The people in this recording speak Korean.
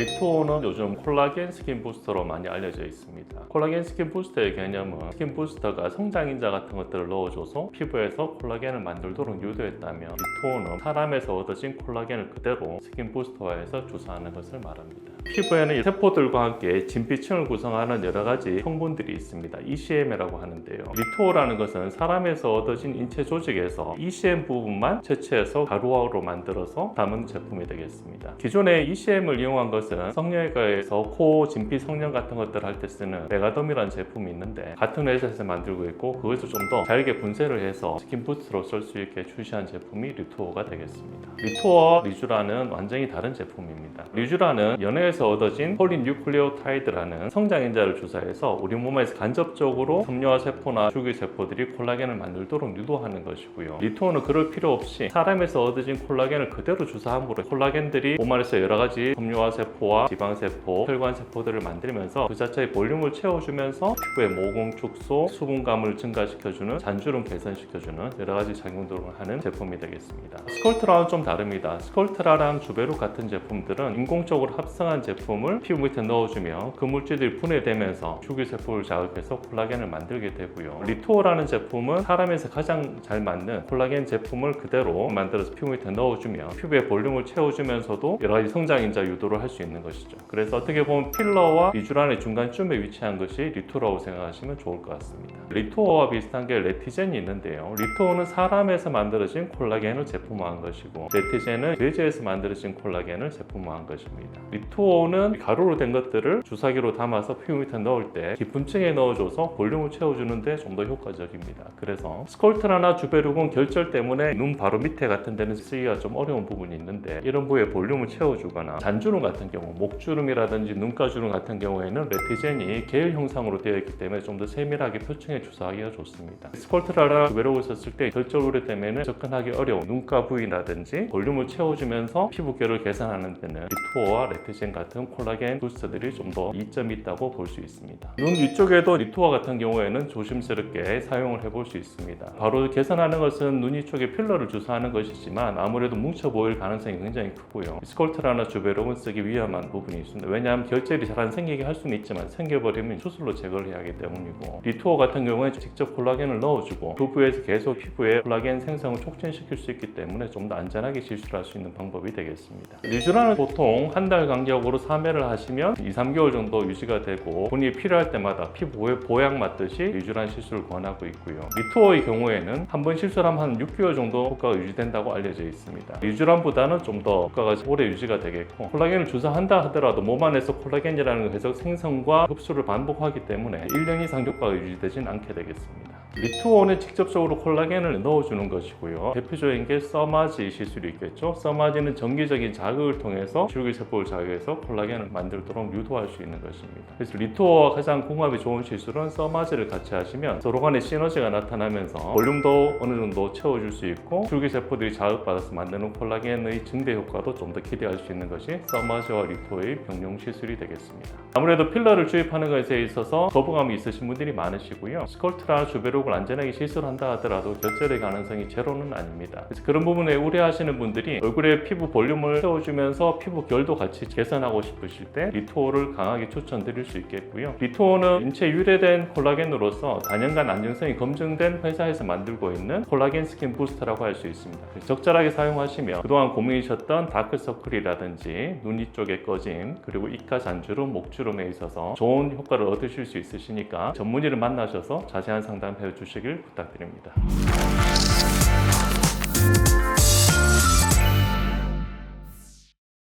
리토는 요즘 콜라겐 스킨 부스터로 많이 알려져 있습니다. 콜라겐 스킨 부스터의 개념은 스킨 부스터가 성장인자 같은 것들을 넣어줘서 피부에서 콜라겐을 만들도록 유도했다면 리토는 사람에서 얻어진 콜라겐을 그대로 스킨 부스터화해서 주사하는 것을 말합니다. 피부에는 세포들과 함께 진피층을 구성하는 여러 가지 성분들이 있습니다. ECM이라고 하는데요. 리토라는 것은 사람에서 얻어진 인체 조직에서 ECM 부분만 채취해서 가루화로 만들어서 담은 제품이 되겠습니다. 기존의 ECM을 이용한 것은 성형외과에서 코 진피 성형 같은 것들 할 때 쓰는 메가덤이라는 제품이 있는데 같은 회사에서 만들고 있고 그것을 좀 더 잘게 분쇄를 해서 스킨 부스트로 쓸 수 있게 출시한 제품이 리투어가 되겠습니다. 리투어와 리쥬라는 완전히 다른 제품입니다. 리쥬라는 연 애에서 얻어진 폴리뉴클레오타이드라는 성장 인자를 주사해서 우리 몸에서 간접적으로 섬유화 세포나 주기 세포들이 콜라겐을 만들도록 유도하는 것이고요. 리투어는 그럴 필요 없이 사람에서 얻어진 콜라겐을 그대로 주사함으로 콜라겐들이 몸 안에서 여러 가지 섬유화 세포와 지방 세포, 혈관 세포들을 만들면서 그 자체의 볼륨을 채워주면서 피부의 모공 축소, 수분감을 증가시켜주는 잔주름 개선시켜주는 여러 가지 작용들을 하는 제품이 되겠습니다. 스컬트라는 좀 다릅니다. 스컬트라랑 주베룩 같은 제품들은 인공적으로 합성한 제품을 피부 밑에 넣어주면 그 물질들이 분해되면서 주기세포를 자극해서 콜라겐을 만들게 되고요. 리토어라는 제품은 사람에서 가장 잘 맞는 콜라겐 제품을 그대로 만들어서 피부 밑에 넣어주면 피부의 볼륨을 채워주면서도 여러 가지 성장인자 유도를 할 수 있는 것이죠. 그래서 어떻게 보면 필러와 비주란의 중간쯤에 위치한 것이 리토라고 생각하시면 좋을 것 같습니다. 리토어와 비슷한 게 레티젠이 있는데요. 리토어는 사람에서 만들어진 콜라겐을 제품화한 것이고 레티젠은 돼지에서 만들어진 콜라겐을 제품화한 것입니다. 리토어 는 가루로 된 것들을 주사기로 담아서 피부 밑에 넣을 때 깊은 층에 넣어줘서 볼륨을 채워주는데 좀 더 효과적입니다. 그래서 스컬트라나 주베룩은 결절 때문에 눈 바로 밑에 같은 데는 쓰기가 좀 어려운 부분이 있는데 이런 부위에 볼륨을 채워주거나 잔주름 같은 경우 목주름이라든지 눈가주름 같은 경우에는 레티젠이 계열 형상으로 되어 있기 때문에 좀 더 세밀하게 표층에 주사하기가 좋습니다. 스컬트라나 주베룩을 썼을 때 결절 우려 때문에 접근하기 어려운 눈가 부위라든지 볼륨을 채워주면서 피부 결을 개선하는 데는 리토어와 레티젠 같은 콜라겐 부스터들이 좀 더 이점이 있다고 볼 수 있습니다. 눈 위쪽에도 리토어 같은 경우에는 조심스럽게 사용을 해볼 수 있습니다. 바로 개선하는 것은 눈 위쪽에 필러를 주사하는 것이지만 아무래도 뭉쳐 보일 가능성이 굉장히 크고요. 스컬트라나 주베룩은 쓰기 위험한 부분이 있습니다. 왜냐하면 결절이 잘 안 생기게 할 수는 있지만 생겨버리면 수술로 제거를 해야 하기 때문이고 리토어 같은 경우에 직접 콜라겐을 넣어주고 부부에서 계속 피부에 콜라겐 생성을 촉진시킬 수 있기 때문에 좀 더 안전하게 시술을 할수 있는 방법이 되겠습니다. 리쥬라는 보통 한 달 간격으로 3회를 하시면 2, 3개월 정도 유지가 되고 본인이 필요할 때마다 피부에 보약 맞듯이 리쥬란 시술을 권하고 있고요. 리토어의 경우에는 한번 시술하면 한 6개월 정도 효과가 유지된다고 알려져 있습니다. 리쥬란보다는 좀 더 효과가 오래 유지가 되겠고 콜라겐을 주사한다 하더라도 몸 안에서 콜라겐이라는 것 계속 생성과 흡수를 반복하기 때문에 1년 이상 효과가 유지되진 않게 되겠습니다. 리투온은 직접적으로 콜라겐을 넣어주는 것이고요. 대표적인 게 써마지 시술이 있겠죠. 써마지는 정기적인 자극을 통해서 줄기세포를 자극해서 콜라겐을 만들도록 유도할 수 있는 것입니다. 그래서 리투어와 가장 궁합이 좋은 시술은 써마지를 같이 하시면 서로 간의 시너지가 나타나면서 볼륨도 어느 정도 채워줄 수 있고 줄기세포들이 자극받아서 만드는 콜라겐의 증대 효과도 좀 더 기대할 수 있는 것이 써마지와 리투어의 병용 시술이 되겠습니다. 아무래도 필러를 주입하는 것에 있어서 거부감이 있으신 분들이 많으시고요. 스컬트라 주베 룩을 안전하게 시술한다 하더라도 결절의 가능성이 제로는 아닙니다. 그래서 그런 부분에 우려하시는 분들이 얼굴에 피부 볼륨을 채워주면서 피부 결도 같이 개선하고 싶으실 때 리토어를 강하게 추천드릴 수 있겠고요. 리토어는 인체 유래된 콜라겐으로서 단연간 안정성이 검증된 회사에서 만들고 있는 콜라겐 스킨 부스터라고 할 수 있습니다. 적절하게 사용하시면 그동안 고민이셨던 다크서클이라든지 눈 위쪽의 꺼짐 그리고 이가 잔주름, 목주름에 있어서 좋은 효과를 얻으실 수 있으시니까 전문의를 만나셔서 자세한 상담해 주시길 부탁드립니다.